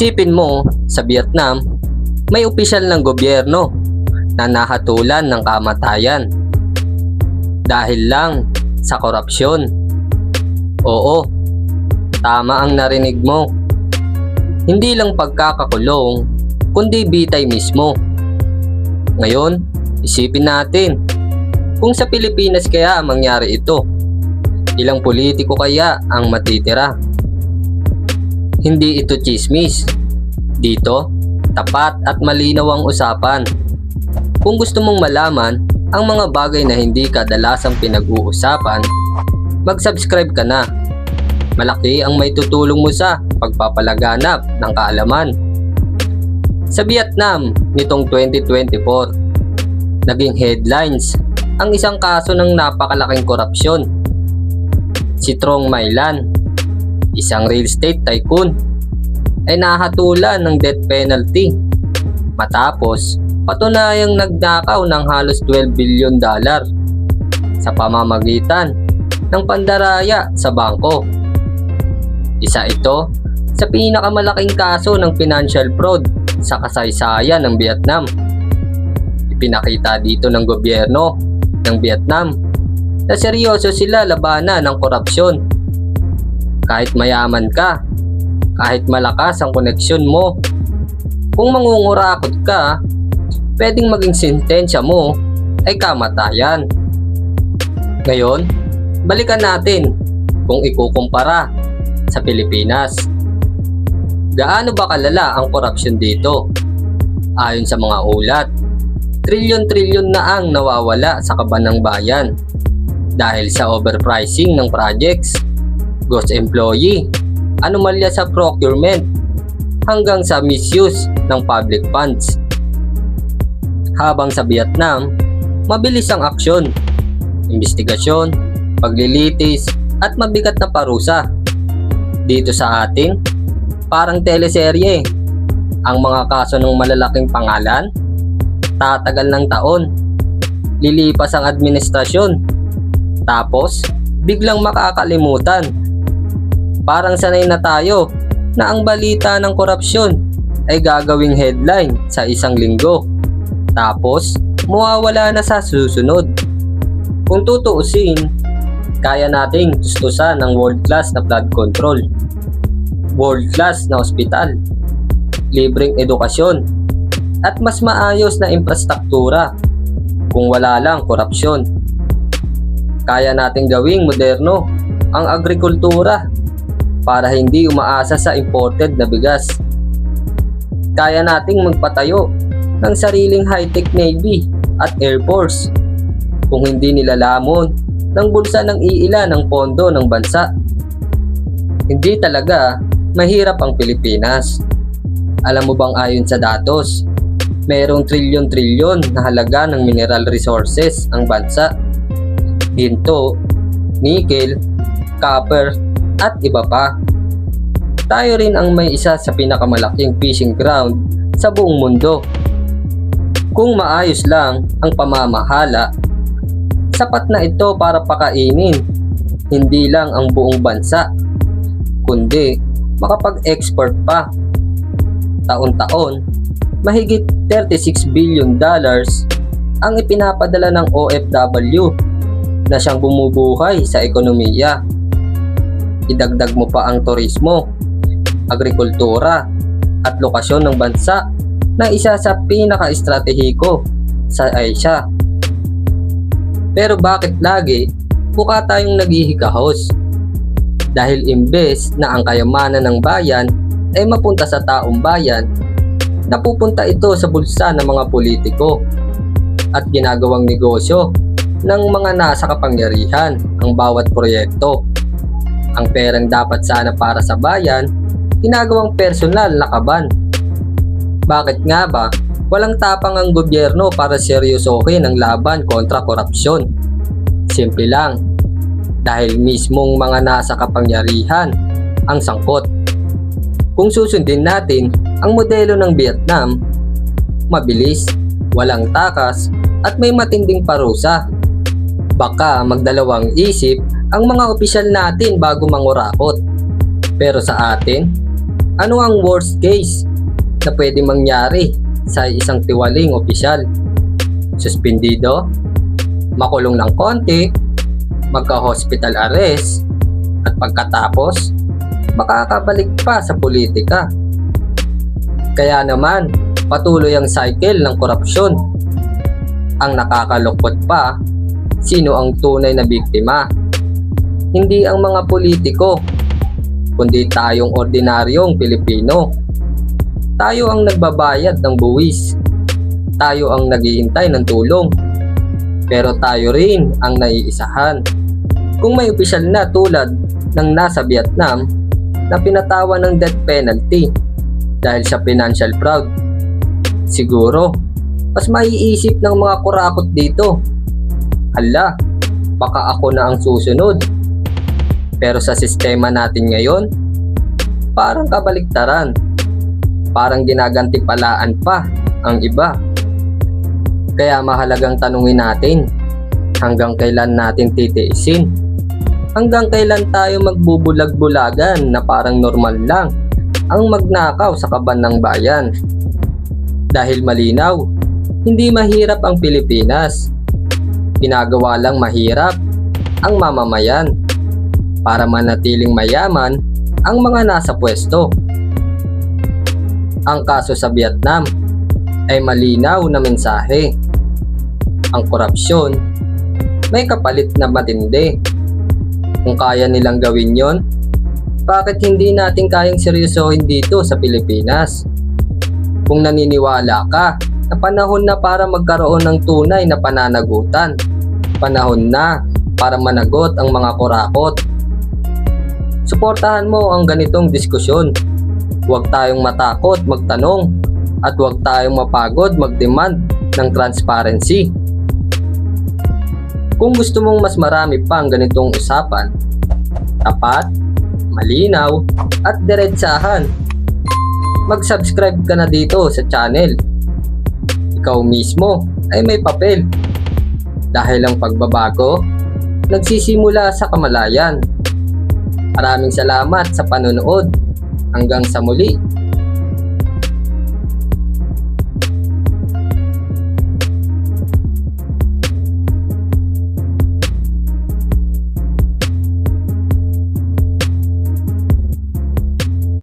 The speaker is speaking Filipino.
Isipin mo, sa Vietnam, may opisyal ng gobyerno na nahatulan ng kamatayan. Dahil lang sa korupsyon. Oo, tama ang narinig mo. Hindi lang pagkakakulong, kundi bitay mismo. Ngayon, isipin natin, kung sa Pilipinas kaya mangyari ito, ilang politiko kaya ang matitira? Hindi ito chismis. Dito, tapat at malinaw ang usapan. Kung gusto mong malaman ang mga bagay na hindi kadalasang pinag-uusapan, mag-subscribe ka na. Malaki ang may tutulong mo sa pagpapalaganap ng kaalaman. Sa Vietnam nitong 2024, naging headlines ang isang kaso ng napakalaking korupsyon. Si Trong Mailan, isang real estate tycoon, ay nahatulan ng death penalty matapos patunayang nagnakaw ng halos 12 billion dollar sa pamamagitan ng pandaraya sa bangko. Isa ito sa pinakamalaking kaso ng financial fraud sa kasaysayan ng Vietnam. Ipinakita dito ng gobyerno ng Vietnam na seryoso sila labanan ng korupsyon. Kahit mayaman ka, kahit malakas ang koneksyon mo, kung mangungurakot ka, pwedeng maging sentensya mo ay kamatayan. Ngayon, balikan natin kung ikukumpara sa Pilipinas. Gaano ba kalala ang korupsyon dito? Ayon sa mga ulat, trilyon-trilyon na ang nawawala sa kaban ng bayan dahil sa overpricing ng projects, ghost employee, anomalya sa procurement, hanggang sa misuse ng public funds. Habang sa Vietnam, mabilis ang aksyon, investigasyon, paglilitis, at mabigat na parusa. Dito sa atin, parang teleserye. Ang mga kaso ng malalaking pangalan, tatagal ng taon. Lilipas ang administrasyon. Tapos, biglang makakalimutan. Parang sanay na tayo na ang balita ng korupsyon ay gagawing headline sa isang linggo. Tapos, mawawala na sa susunod. Kung tutuusin, kaya nating tustusan ng world-class na flood control, world-class na ospital, libreng edukasyon, at mas maayos na infrastruktura kung wala lang korupsyon. Kaya nating gawing moderno ang agrikultura para hindi umaasa sa imported na bigas. Kaya nating magpatayo ng sariling high-tech navy at air force kung hindi nilalamon ng bulsa ng iila ng pondo ng bansa. Hindi talaga mahirap ang Pilipinas. Alam mo bang ayon sa datos, merong trilyon-trilyon na halaga ng mineral resources ang bansa. Ginto, nickel, copper, at iba pa. Tayo rin ang may isa sa pinakamalaking fishing ground sa buong mundo. Kung maayos lang ang pamamahala, sapat na ito para pakainin hindi lang ang buong bansa, kundi makapag-export pa. Taon-taon, mahigit 36 billion dollars ang ipinapadala ng OFW na siyang bumubuhay sa ekonomiya. Idagdag mo pa ang turismo, agrikultura, at lokasyon ng bansa na isa sa pinaka-estratehiko sa Asia. Pero bakit lagi mukha tayong naghihikahos? Dahil imbes na ang kayamanan ng bayan ay mapunta sa taong bayan, napupunta ito sa bulsa ng mga politiko at ginagawang negosyo ng mga nasa kapangyarihan ang bawat proyekto. Ang perang dapat sana para sa bayan, ginagawang personal na kaban. Bakit nga ba walang tapang ang gobyerno para seryosohin ang laban kontra korupsyon? Simple lang, dahil mismong mga nasa kapangyarihan ang sangkot. Kung susundin natin ang modelo ng Vietnam, mabilis, walang takas, at may matinding parusa. Baka magdalawang isip ang mga opisyal natin bago mangurakot. Pero sa atin, Ano ang worst case na pwede mangyari sa isang tiwaling opisyal? Suspendido? Makulong ng konti? Magka-hospital arrest? At pagkatapos, makakabalik pa sa politika. Kaya naman, patuloy ang cycle ng korupsyon. Ang nakakalukot pa, sino ang tunay na biktima? Hindi ang mga politiko, kundi tayong ordinaryong Pilipino. Tayo ang nagbabayad ng buwis. Tayo ang naghihintay ng tulong. Pero tayo rin ang naiisahan. Kung may opisyal na tulad ng nasa Vietnam na pinatawan ng death penalty dahil sa financial fraud, siguro mas maiisip ng mga kurakot dito. Hala, baka ako na ang susunod. Pero sa sistema natin ngayon, parang kabaliktaran. Parang ginagantipalaan pa ang iba. Kaya mahalagang tanungin natin, hanggang kailan natin titiisin? Hanggang kailan tayo magbubulag-bulagan na parang normal lang ang magnakaw sa kaban ng bayan? Dahil malinaw, hindi mahirap ang Pilipinas. Ginagawa lang mahirap ang mamamayan para manatiling mayaman ang mga nasa pwesto. Ang kaso sa Vietnam ay malinaw na mensahe. Ang korupsyon may kapalit na matindi. Kung kaya nilang gawin yon, bakit hindi natin kayang seryosohin dito sa Pilipinas? Kung naniniwala ka na panahon na para magkaroon ng tunay na pananagutan, panahon na para managot ang mga kurakot. Suportahan mo ang ganitong diskusyon. Huwag tayong matakot magtanong at huwag tayong mapagod mag-demand ng transparency. Kung gusto mong mas marami pang ganitong usapan, tapat, malinaw, at diretsahan, mag-subscribe ka na dito sa channel. Ikaw mismo ay may papel. Dahil ang pagbabago, nagsisimula sa kamalayan. Maraming salamat sa panonood. Hanggang sa muli.